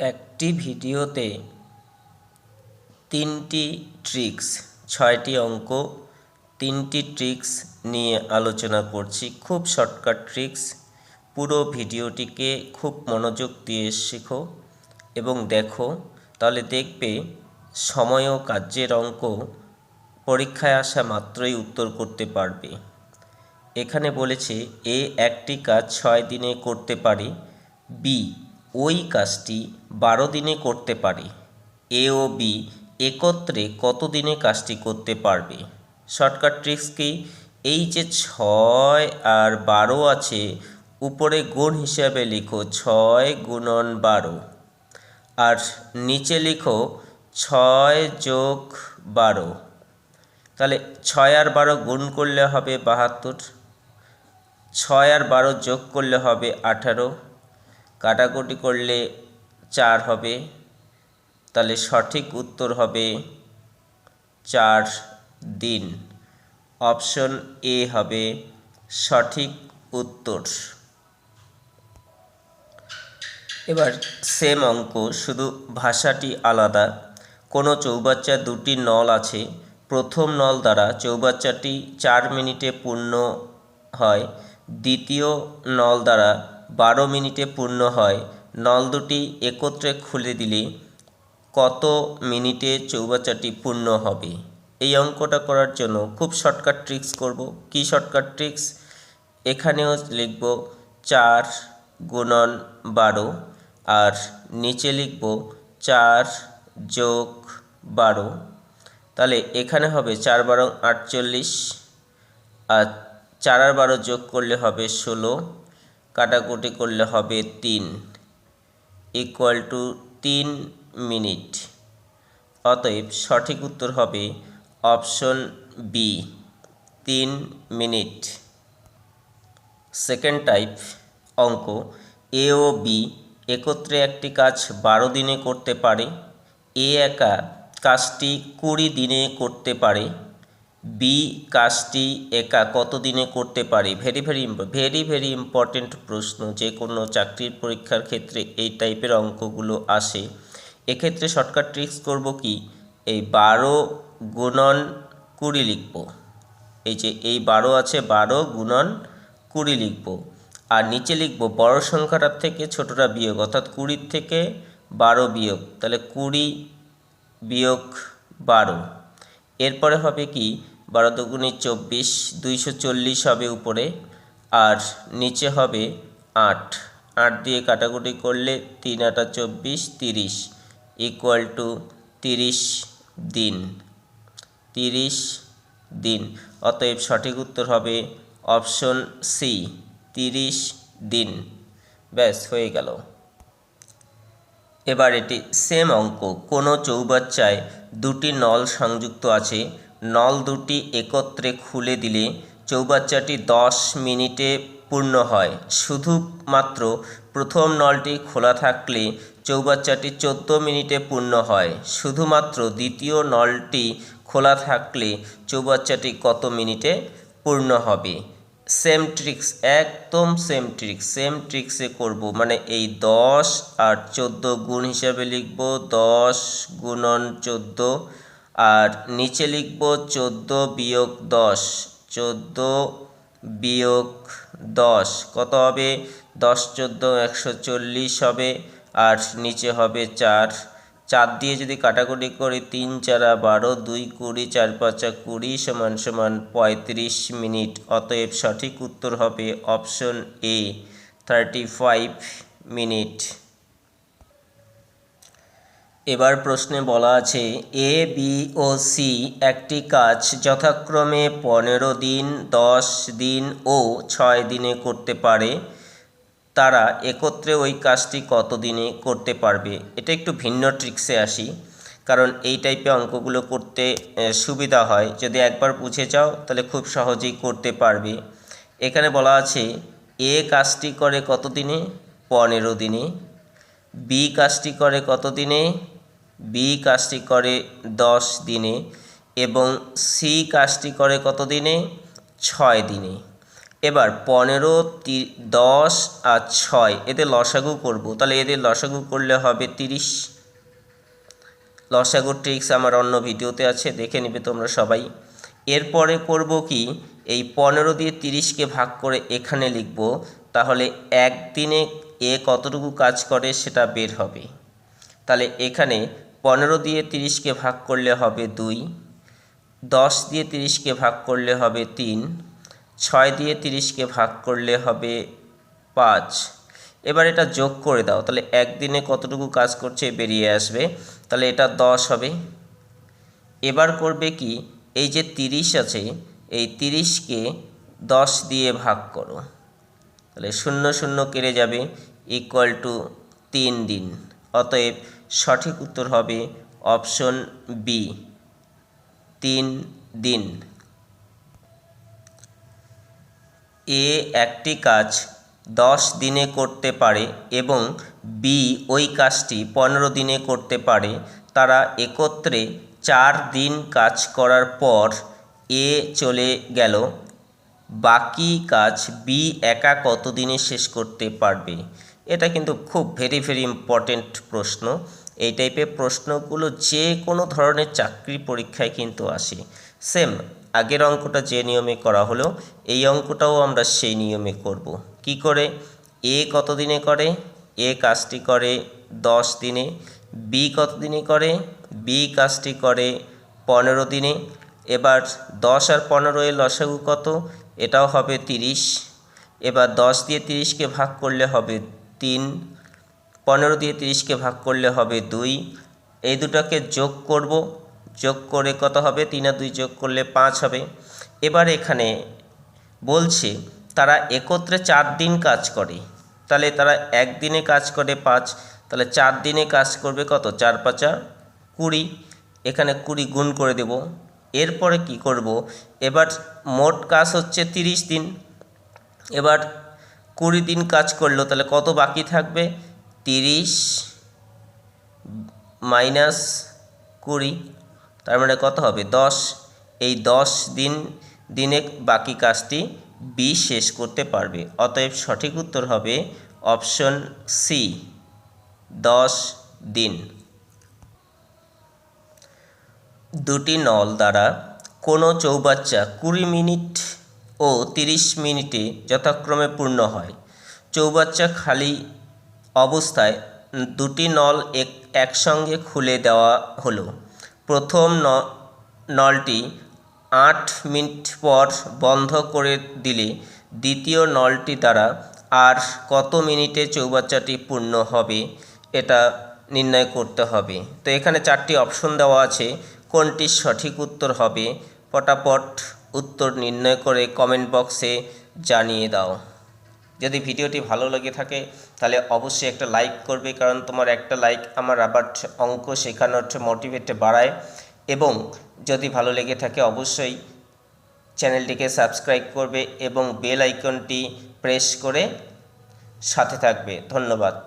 একটি ভিডিওতে তিনটি ট্রিক্স, ছয়টি অঙ্ক, তিনটি ট্রিক্স নিয়ে আলোচনা করছি। খুব শর্টকাট ট্রিক্স। পুরো ভিডিওটিকে খুব মনোযোগ দিয়ে শেখো এবং দেখো। তাহলে দেখবে সময় ও কার্যের অঙ্ক পরীক্ষায় আসা মাত্রই উত্তর করতে পারবে। এখানে বলেছে, এ একটি কাজ ছয় দিনে করতে পারে। বি ওই কাজটি বারো দিনে করতে পারে। এ ও বি একত্রে কত দিনে কাজটি করতে পারবে? শর্টকাট ট্রিক্স কি? এই যে ছয় আর বারো আছে, উপরে গুণ হিসাবে লিখো ছয় গুণন বারো। আর নিচে লিখো ছয় যোগ বারো। তাহলে ছয় আর বারো গুণ করলে হবে বাহাত্তর। ছয় আর বারো যোগ করলে হবে আঠারো। কাটাকুটি করলে চার হবে, তাহলে সঠিক উত্তর হবে চার দিন। অপশন এ হবে সঠিক উত্তর। এবার সেম অঙ্ক, শুধু ভাষাটি আলাদা। কোনো চৌবাচ্চার দুটি নল আছে, প্রথম নল দ্বারা চৌবাচ্চাটি চার মিনিটে পূর্ণ হয়, দ্বিতীয় নল দ্বারা বারো মিনিটে পূর্ণ হয়। নল দুটি একত্রে খুলে দিলে কত মিনিটে চৌবাচ্চাটি পূর্ণ হবে? এই অঙ্কটা করার জন্য খুব শর্টকাট ট্রিক্স করব। কি শর্টকাট ট্রিক্স? এখানেও লিখব চার গুণন বারো আর নিচে লিখব চার যোগ বারো। তাহলে এখানে হবে চার বারো আটচল্লিশ আর চার আর বারো যোগ করলে হবে ষোলো। কাটাকুটি করলে হবে তিন ইকুয়াল টু তিন মিনিট অতএব সঠিক উত্তর হবে অপশন বি তিন মিনিট সেকেন্ড টাইপ অঙ্ক এ ও বি একত্রে একটি কাজ বারো দিনে করতে পারে এ একা কাজটি কুড়ি দিনে করতে পারে। বি কাজটি একা কত দিনে করতে পারে? Very very very very important প্রশ্ন। যে কোনো চাকরির পরীক্ষার ক্ষেত্রে এই টাইপের অঙ্কগুলো আসে। এক্ষেত্রে শর্টকাট ট্রিক্স করব কি? এই বারো গুণন কুড়ি লিখব। এই যে এই বারো আছে, বারো গুণন কুড়ি লিখব। আর নিচে লিখব, বড় সংখ্যাটার থেকে ছোটরা বিয়োগ, অর্থাৎ কুড়ির থেকে বারো বিয়োগ। তাহলে কুড়ি বিয়োগ বারো। এরপরে হবে কি? বারো দুগুণে চব্বিশ, দুইশো চল্লিশ হবে উপরে, আর নিচে হবে আট। আট দিয়ে কাটাকুটি করলে তিন আটা চব্বিশ, তিরিশ। ইকুয়াল টু তিরিশ দিন। তিরিশ দিন। অতএব সঠিক উত্তর হবে অপশন সি, তিরিশ দিন। ব্যাস, হয়ে গেল। এবার এটি সেম অঙ্ক। কোনো চৌবাচ্চায় দুটি নল সংযুক্ত আছে। নল দুটি একত্রে খুলে দিলে চৌবাচ্চাটি দশ মিনিটে পূর্ণ হয়। শুধুমাত্র প্রথম নলটি খোলা থাকলে চৌবাচ্চাটি চোদ্দ মিনিটে পূর্ণ হয়। শুধুমাত্র দ্বিতীয় নলটি খোলা থাকলে চৌবাচ্চাটি কত মিনিটে পূর্ণ হবে? সেম ট্রিক্স একদম সেম ট্রিক্স সেম ট্রিক্সে করব। মানে এই দশ আর চোদ্দ গুণ হিসাবে লিখব, দশ গুণন চোদ্দ, আর নিচে লিখব চোদ্দ বিয়োগ দশ, চোদ্দ বিয়োগ দশ। কত হবে? দশ, চোদ্দ, একশো চল্লিশ হবে, আর নিচে হবে চার। চার দিয়ে যদি কাটাকুটি করি, তিন চারা বারো, দুই কুড়ি, চার পাঁচা কুড়ি সমান সমান পঁয়ত্রিশ মিনিট। অতএব সঠিক উত্তর হবে option A thirty five minute. এবার প্রশ্নে বলা আছে, এ, বি ও সি একটি কাজ যথাক্রমে পনেরো দিন, দশ দিন ও ছয় দিনে করতে পারে। তারা একত্রে ওই কাজটি কত দিনে করতে পারবে? এটা একটু ভিন্ন ট্রিক্সে আসি, কারণ এই টাইপের অঙ্কগুলো করতে সুবিধা হয়। যদি একবার বুঝে যাও, তাহলে খুব সহজেই করতে পারবে। এখানে বলা আছে, এ কাজটি করে কত দিনে পনেরো দিনে। বি কাজটি করে কত দিনে বি কাজটি করে দশ দিনে। এবং সি কাজটি করে কত দিনে ছয় দিনে। এবার পনেরো দশ আর ছয়, এদের লসাগু করব। তাহলে এদের লসাগু করলে হবে তিরিশ। লসাগু ট্রিক্স আমার অন্য ভিডিওতে আছে, দেখে নেবে তোমরা সবাই। এরপরে করব কি, এই পনেরো দিয়ে তিরিশকে ভাগ করে এখানে লিখব, তাহলে একদিনে এ কতটুকু কাজ করে সেটা বের হবে। তাহলে এখানে পনেরো দিয়ে তিরিশকে ভাগ করলে হবে দুই, দশ দিয়ে তিরিশকে ভাগ করলে হবে তিন ছয় দিয়ে তিরিশকে ভাগ করলে হবে পাঁচ। এবার এটা যোগ করে দাও, তাহলে একদিনে কতটুকু কাজ করছে বেরিয়ে আসবে? তাহলে এটা দশ হবে। এবার করবে কি, এই যে তিরিশ আছে, এই তিরিশকে দশ দিয়ে ভাগ করো। তাহলে শূন্য শূন্য কেটে যাবে ইকুয়াল টু তিন দিন। অতএব সঠিক উত্তর হবে অপশন বি তিন দিন। এ একটি কাজ দশ দিনে করতে পারে এবং বি ওই কাজটি পনেরো দিনে করতে পারে। তারা একত্রে চার দিন কাজ করার পর এ চলে গেল। বাকি কাজ বি একা কত দিনে শেষ করতে পারবে? এটা কিন্তু খুব ভেরি ভেরি ইম্পর্টেন্ট প্রশ্ন। এই টাইপের প্রশ্নগুলো যে কোনো ধরনের চাকরি পরীক্ষায় কিন্তু আসে। সেম আগের অঙ্কটা যে নিয়মে করা হলো, এই অঙ্কটাও আমরা সেই নিয়মে করব। কি করে? এ কত দিনে করে? এ কাজটি করে দশ দিনে, বি কত দিনে করে? বি কাজটি করে পনেরো দিনে। এবার দশ আর পনেরো এর লসাগু কত? এটাও হবে তিরিশ। এবার দশ দিয়ে তিরিশকে ভাগ করলে হবে তিন। পনেরো দিয়ে তিরিশকে ভাগ করলে হবে দুই। এই দুটোকে যোগ করব। যোগ করে কত হবে? তিন আর দুই যোগ করলে পাঁচ হবে। এবার এখানে বলছে, তারা একত্রে চার দিন কাজ করে। তাহলে তারা একদিনে কাজ করে পাঁচ। তাহলে চার দিনে কাজ করবে কত? চার পাঁচা কুড়ি। এখানে কুড়ি গুণ করে দেব। এরপরে কি করব? এবার মোট কাজ হচ্ছে তিরিশ দিন। এবার কুড়ি দিন কাজ করল, তাহলে কত বাকি থাকবে? তিরিশ মাইনাস কুড়ি। তার মানে কত হবে? দশ। এই দশ দিন, দিনে বাকি কাজটি বি শেষ করতে পারবে। অতএব সঠিক উত্তর হবে অপশন সি দশ দিন। দুটি নল দ্বারা কোনো চৌবাচ্চা কুড়ি মিনিট ও তিরিশ মিনিটে যথাক্রমে পূর্ণ হয়। চৌবাচ্চা খালি অবস্থায় দুটি নল এক, একসঙ্গে খুলে দেওয়া হলো। প্রথম নলটি আট মিনিট পর বন্ধ করে দিলে দ্বিতীয় নলটি দ্বারা আর কত মিনিটে চৌবাচ্চাটি পূর্ণ হবে এটা নির্ণয় করতে হবে। তো এখানে চারটি অপশন দেওয়া আছে, কোনটি সঠিক উত্তর হবে, পটাপট উত্তর নির্ণয় করে কমেন্ট বক্সে জানিয়ে দাও। যদি ভিডিওটি ভালো লেগে থাকে, তাহলে অবশ্যই একটা লাইক করবে, কারণ তোমার একটা লাইক আমার আবার অঙ্ক শেখানোর মোটিভেট বাড়ায়। এবং যদি ভালো লেগে থাকে, অবশ্যই চ্যানেলটিকে সাবস্ক্রাইব করবে এবং বেল আইকনটি প্রেস করে সাথে থাকবে। ধন্যবাদ।